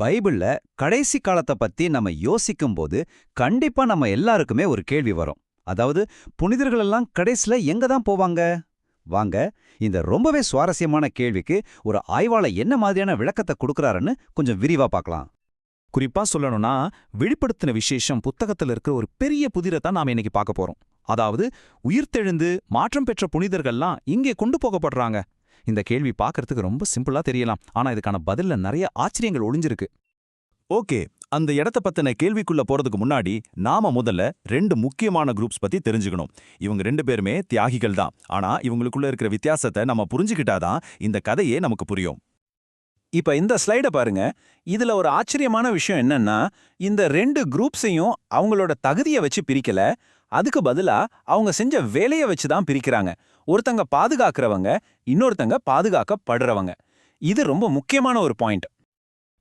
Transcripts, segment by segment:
பைபிள்ல கடைசி காலத்தை பத்தி நம்ம யோசிக்கும்போது கண்டிப்பா நம்ம எல்லாருக்குமே ஒரு கேள்வி வரும். அதாவது புனிதர்கள் எல்லாம் கடைசில எங்க தான் போவாங்க? வாங்க இந்த ரொம்பவே சுவாரஸ்யமான கேள்விக்கு ஒரு ஆய்வாளர் என்ன மாதிரியான விளக்கத்தை கொடுக்கறாருன்னு கொஞ்சம் விரிவா பார்க்கலாம். குறிப்பா சொல்லணும்னா வெளிப்படுத்தின விசேஷம் புத்தகத்துல இருக்கிற ஒரு பெரிய புதிரத்தான் தான் நாம இன்னைக்கு பார்க்க போறோம். அதாவது உயிர்த்தெழுந்து மாற்றம் பெற்ற புனிதர்கள்லாம் இங்கே கொண்டு போகப்படுறாங்க. இந்த கேள்வி பார்க்கறதுக்கு ரொம்ப சிம்பிளா தெரியலாம். ஆனா இதுக்கான பதில்ல நிறைய ஆச்சரியங்கள் ஒளிஞ்சிருக்கு. ஓகே அந்த இடத்த பத்தின கேள்விக்குள்ள போறதுக்கு முன்னாடி நாம முதல்ல ரெண்டு முக்கியமான குரூப்ஸ் பத்தி தெரிஞ்சுக்கணும். இவங்க ரெண்டு பேருமே தியாகிகள் தான். ஆனா இவங்களுக்குள்ள இருக்கிற வித்தியாசத்தை நம்ம புரிஞ்சுக்கிட்டாதான் இந்த கதையே நமக்கு புரியும். இப்ப இந்த ஸ்லைட பாருங்க. இதுல ஒரு ஆச்சரியமான விஷயம் என்னன்னா இந்த ரெண்டு குரூப்ஸையும் அவங்களோட தகுதியை வச்சு பிரிக்கல அதுக்கு பதிலா அவங்க செஞ்ச வேலையை வச்சு தான் பிரிக்கிறாங்க. ஒருத்தங்க பாதுகாக்கிறவங்க இன்னொருத்தங்க பாதுகாக்கப்படுறவங்க. இது ரொம்ப முக்கியமான ஒரு பாயிண்ட்.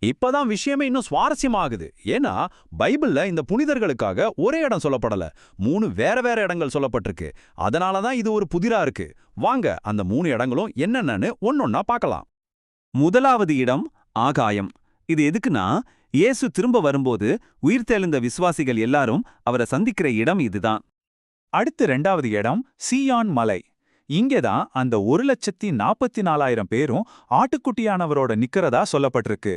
இப்பதான் விஷயமே இன்னும் சுவாரஸ்யமாகுது. ஏன்னா பைபிள்ல இந்த புனிதர்களுக்காக ஒரே இடம் சொல்லப்படல. மூணு வேற வேற இடங்கள் சொல்லப்பட்டிருக்கு. அதனால தான் இது ஒரு புதிரா இருக்கு. வாங்க அந்த மூணு இடங்களும் என்னென்னு ஒன்னொன்னா பார்க்கலாம். முதலாவது இடம் ஆகாயம். இது எதுக்குன்னா இயேசு திரும்ப வரும்போது உயிர்த்தெழுந்த விசுவாசிகள் எல்லாரும் அவரை சந்திக்கிற இடம் இதுதான். அடுத்து ரெண்டாவது இடம் சீயான் மலை. இங்கேதான் அந்த ஒரு லட்சத்தி நாற்பத்தி நாலாயிரம் பேரும் ஆட்டுக்குட்டியானவரோட நிக்கிறதா சொல்லப்பட்டிருக்கு.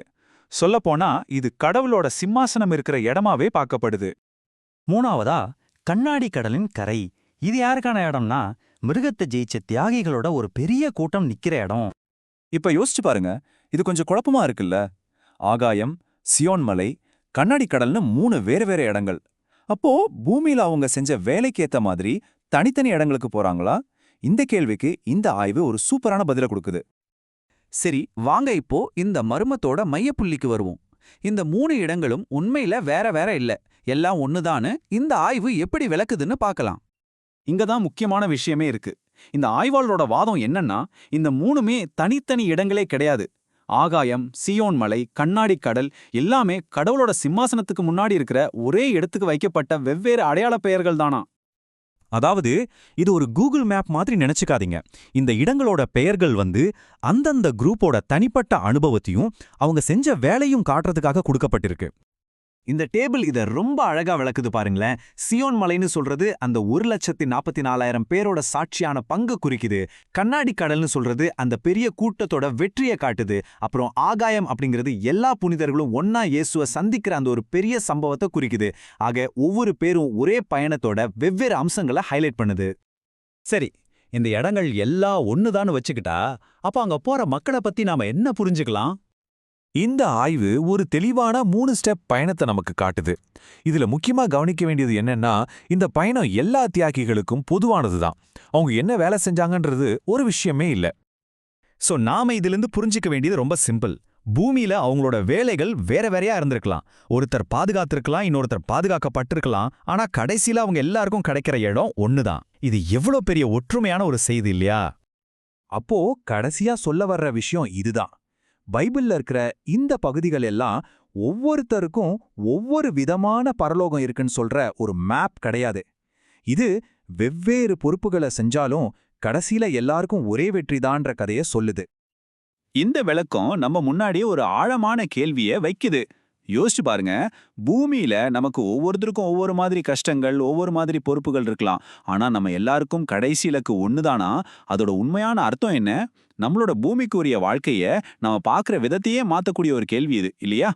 சொல்லப்போனா இது கடவுளோட சிம்மாசனம் இருக்கிற இடமாவே பார்க்கப்படுது. மூணாவதா கண்ணாடி கடலின் கரை. இது யாருக்கான இடம்னா மிருகத்தை ஜெயிச்ச தியாகிகளோட ஒரு பெரிய கூட்டம் நிக்கிற இடம். இப்ப யோசிச்சு பாருங்க இது கொஞ்சம் குழப்பமா இருக்குல்ல. ஆகாயம் சியோன் மலை கண்ணாடி கடல்னு மூணு வேற வேற இடங்கள். அப்போ பூமியில அவங்க செஞ்ச வேலைக்கு ஏத்த மாதிரி தனித்தனி இடங்களுக்கு போறாங்களா? இந்த கேள்விக்கு இந்த ஆய்வு ஒரு சூப்பரான பதில கொடுக்குது. சரி வாங்க இப்போ இந்த மர்மத்தோட மையப்புள்ளிக்கு வருவோம். இந்த மூணு இடங்களும் உண்மையில வேற வேற இல்ல. எல்லாம் ஒண்ணுதான்னு இந்த ஆய்வு எப்படி விளக்குதுன்னு பார்க்கலாம். இங்க தான் முக்கியமான விஷயமே இருக்கு. இந்த ஆய்வாளரோட வாதம் என்னன்னா இந்த மூணுமே தனித்தனி இடங்களே கிடையாது. ஆகாயம் சியோன் மலை கண்ணாடி கடல் எல்லாமே கடவுளோட சிம்மாசனத்துக்கு முன்னாடி இருக்கிற ஒரே இடத்துக்கு வைக்கப்பட்ட வெவ்வேறு அடையாள பெயர்கள் தானா? அதாவது இது ஒரு கூகுள் மேப் மாதிரி நினைச்சுக்காதீங்க. இந்த இடங்களோட பெயர்கள் வந்து அந்தந்த குரூப்போட தனிப்பட்ட அனுபவத்தையும் அவங்க செஞ்ச வேலையும் காட்டுறதுக்காக கொடுக்கப்பட்டிருக்கு. இந்த டேபிள் இத ரொம்ப அழகா விளக்குது பாருங்களேன். சியோன் மலைன்னு சொல்றது அந்த ஒரு லட்சத்தி நாற்பத்தி நாலாயிரம் பேரோட சாட்சியான பங்கு குறிக்குது. கண்ணாடி கடல்னு சொல்றது அந்த பெரிய கூட்டத்தோட வெற்றியை காட்டுது. அப்புறம் ஆகாயம் அப்படிங்கிறது எல்லா புனிதர்களும் ஒன்னா இயேசுவ சந்திக்கிற அந்த ஒரு பெரிய சம்பவத்தை குறிக்குது. ஆக ஒவ்வொரு பேரும் ஒரே பயணத்தோட வெவ்வேறு அம்சங்களை ஹைலைட் பண்ணுது. சரி இந்த இடங்கள் எல்லாம் ஒண்ணுதான்னு வச்சுக்கிட்டா அப்ப அங்க போற மக்களை பத்தி நாம என்ன புரிஞ்சுக்கலாம்? இந்த ஆய்வு ஒரு தெளிவான மூணு ஸ்டெப் பயணத்தை நமக்கு காட்டுது. இதுல முக்கியமா கவனிக்க வேண்டியது என்னன்னா இந்த பயணம் எல்லா தியாகிகளுக்கும் பொதுவானதுதான். அவங்க என்ன வேலை செஞ்சாங்கன்றது ஒரு விஷயமே இல்ல. சோ நாம இதிலிருந்து புரிஞ்சிக்க வேண்டியது ரொம்ப சிம்பிள் பூமியில அவங்களோட வேலைகள் வேற வேறையா இருந்திருக்கலாம். ஒருத்தர் பாதுகாத்திருக்கலாம் இன்னொருத்தர் பாதுகாக்கப்பட்டிருக்கலாம். ஆனா கடைசியில அவங்க எல்லாருக்கும் கிடைக்கிற இடம் ஒண்ணுதான். இது எவ்வளவு பெரிய ஒற்றுமையான ஒரு செய்தி இல்லையா? அப்போ கடைசியா சொல்ல வர்ற விஷயம் இதுதான். பைபிள்ல இருக்கிற இந்த பகுதிகள் எல்லாம் ஒவ்வொருத்தருக்கும் ஒவ்வொரு விதமான பரலோகம் இருக்குன்னு சொல்ற ஒரு மேப் கிடையாது. இது வெவ்வேறு பொறுப்புகளை செஞ்சாலும் கடைசியில எல்லாருக்கும் ஒரே வெற்றிதான்ற கதைய சொல்லுது. இந்த விளக்கம் நம்ம முன்னாடி ஒரு ஆழமான கேள்விய வைக்குது. யோசிச்சு பாருங்க. பூமியில நமக்கு ஒவ்வொருத்தருக்கும் ஒவ்வொரு மாதிரி கஷ்டங்கள் ஒவ்வொரு மாதிரி பொறுப்புகள் இருக்கலாம். ஆனா நம்ம எல்லாருக்கும் கடைசி இலக்கு ஒண்ணுதானா? அதோட உண்மையான அர்த்தம் என்ன? நம்மளோட பூமிக்குரிய வாழ்க்கைய நம்ம பார்க்குற விதத்தையே மாத்தக்கூடிய ஒரு கேள்வி இது இல்லையா?